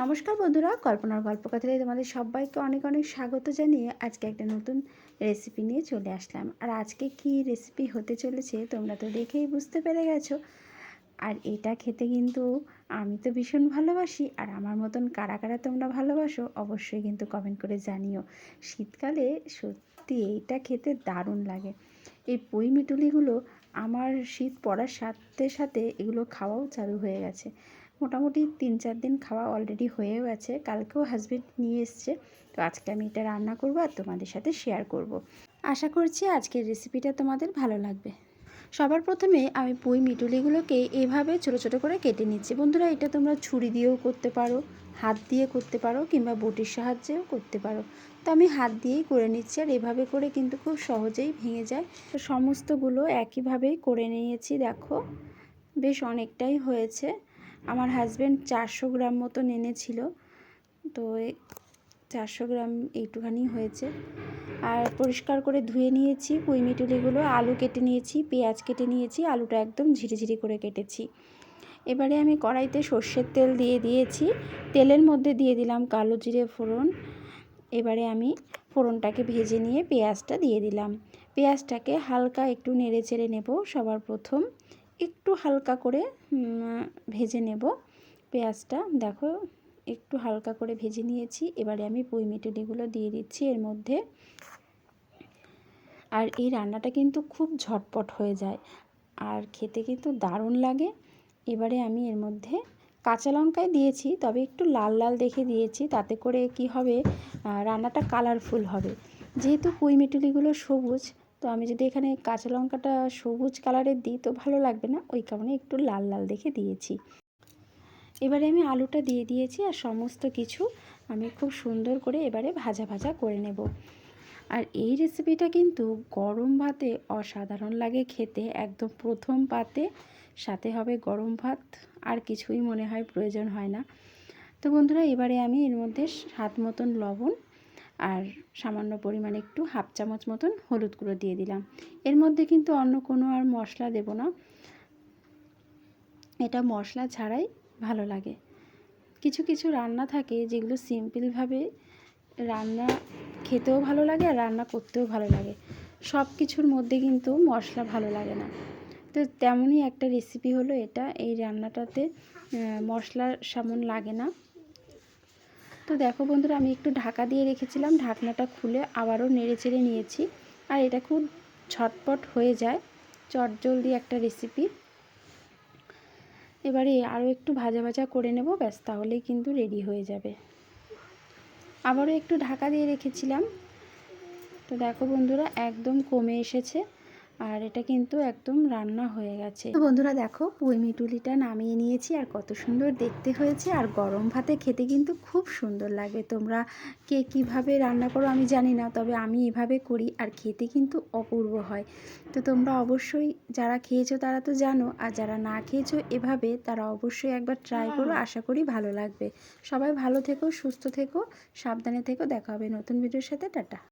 নমস্কার বন্ধুরা, কল্পনার গল্প কথায় তোমাদের সবাইকে অনেক অনেক স্বাগত জানিয়ে আজকে একটা নতুন রেসিপি নিয়ে চলে আসলাম। আর আজকে কি রেসিপি হতে চলেছে তোমরা তো দেখেই বুঝতে পেরে গেছো। আর এটা খেতে কিন্তু আমি তো ভীষণ ভালোবাসি, আর আমার মতন কারা কারা তোমরা ভালোবাসো অবশ্যই কিন্তু কমেন্ট করে জানিও। শীতকালে সত্যি এইটা খেতে দারুণ লাগে। এই পুঁই মিটুলিগুলো আমার শীত পড়ার সাথে সাথে এগুলো খাওয়াও চালু হয়ে গেছে। মোটামুটি তিন চার দিন খাওয়া অলরেডি হয়েও গেছে। কালকেও হাজব্যান্ড নিয়ে এসছে। তো আজকে আমি এটা রান্না করব আর তোমাদের সাথে শেয়ার করব। আশা করছি আজকের রেসিপিটা তোমাদের ভালো লাগবে। সবার প্রথমে আমি পুঁই মিটুলিগুলোকে এভাবে ছোটো ছোটো করে কেটে নিচ্ছি। বন্ধুরা, এটা তোমরা ছুরি দিয়েও করতে পারো, হাত দিয়ে করতে পারো কিংবা বটির সাহায্যেও করতে পারো। তো আমি হাত দিয়েই করে নিচ্ছি আর এভাবে করে কিন্তু খুব সহজেই ভেঙে যায়। তো সমস্তগুলো একইভাবেই করে নিয়েছি, দেখো। বেশ অনেকটাই হয়েছে। আমার হাজব্যান্ড চারশো গ্রাম মতন এনেছিল। তো চারশো গ্রাম এইটুখানি হয়েছে। আর পরিষ্কার করে ধুয়ে নিয়েছি পুঁই মিটুলিগুলো আলু কেটে নিয়েছি, পেঁয়াজ কেটে নিয়েছি, আলুটা একদম ঝিরিঝিরি করে কেটেছি। এবারে আমি কড়াইতে সর্ষের তেল দিয়ে দিয়েছি। তেলের মধ্যে দিয়ে দিলাম কালো জিরে ফোড়ন। এবারে আমি ফোড়নটাকে ভেজে নিয়ে পেঁয়াজটা দিয়ে দিলাম। পেঁয়াজটাকে হালকা একটু নেড়ে চেড়ে নেব সবার প্রথম। একটু হালকা করে ভেজে নেব পেঁয়াজটা। দেখো, একটু হালকা করে ভেজে নিয়েছি। এবারে আমি পুঁই মিটুলিগুলো দিয়ে দিচ্ছি এর মধ্যে। আর এই রান্নাটা কিন্তু খুব ঝটপট হয়ে যায়। আর খেতে কিন্তু দারুণ লাগে। এবারে আমি এর মধ্যে কাঁচা লঙ্কায় দিয়েছি, তবে একটু লাল লাল দেখে দিয়েছি, তাতে করে কি হবে রান্নাটা কালারফুল হবে। যেহেতু পুঁই মিটুলিগুলো সবুজ তো আমি যদি এখানে কাঁচা লঙ্কাটা সবুজ কালারের দিই তো ভালো লাগবে না? ওই কারণে একটু লাল লাল দেখে দিয়েছি। এবারে আমি আলুটা দিয়ে দিয়েছি আর সমস্ত কিছু আমি খুব সুন্দর করে এবারে ভাজা ভাজা করে নেব। আর এই রেসিপিটা কিন্তু গরম ভাতে অসাধারণ লাগে খেতে, একদম প্রথম পাতে। সাথে হবে গরম ভাত, আর কিছুই মনে হয় প্রয়োজন হয় না। তো বন্ধুরা, এবারে আমি এর মধ্যে স্বাদ মতন লবণ আর সামান্য পরিমাণে একটু হাফ চামচ মতন হলুদ গুঁড়ো দিয়ে দিলাম। এর মধ্যে কিন্তু অন্য কোনো আর মশলা দেব না। এটা মশলা ছাড়াই ভালো লাগে। কিছু কিছু রান্না থাকে যেগুলো সিম্পলভাবে রান্না খেতেও ভালো লাগে আর রান্না করতেও ভালো লাগে। সব কিছুর মধ্যে কিন্তু মশলা ভালো লাগে না। তো তেমনই একটা রেসিপি হলো এটা। এই রান্নাটাতে মশলা সামন লাগে না। তো দেখো বন্ধুরা, আমি একটু ঢাকা দিয়ে রেখেছিলাম। ঢাকনাটা খুলে আবারও নেড়ে চেড়ে নিয়েছি। আর এটা খুব ঝটপট হয়ে যায়। চটজলদি একটা রেসিপি এবারে আরও একটু ভাজা ভাজা করে নেব, ব্যাস তাহলেই কিন্তু রেডি হয়ে যাবে। আবারও একটু ঢাকা দিয়ে রেখেছিলাম। তো দেখো বন্ধুরা, একদম কমে এসেছে। আর এটা কিন্তু একদম রান্না হয়ে গেছে। তো বন্ধুরা দেখো পুঁই মিটুলিটা নামিয়ে নিয়েছি আর কত সুন্দর দেখতে হয়েছে আর গরম ভাতে খেতে কিন্তু খুব সুন্দর লাগে। তোমরা কে কীভাবে রান্না করো আমি জানি না তবে আমি এভাবে করি আর খেতে কিন্তু অপূর্ব হয়। তো তোমরা অবশ্যই যারা খেয়েছো তারা তো জানো আর যারা না খেয়েছো এভাবে তারা অবশ্যই একবার ট্রাই করো আশা করি ভালো লাগবে। সবাই ভালো থেকো সুস্থ থেকো সাবধানে থেকো দেখা হবে নতুন ভিডিওর সাথে টাটা।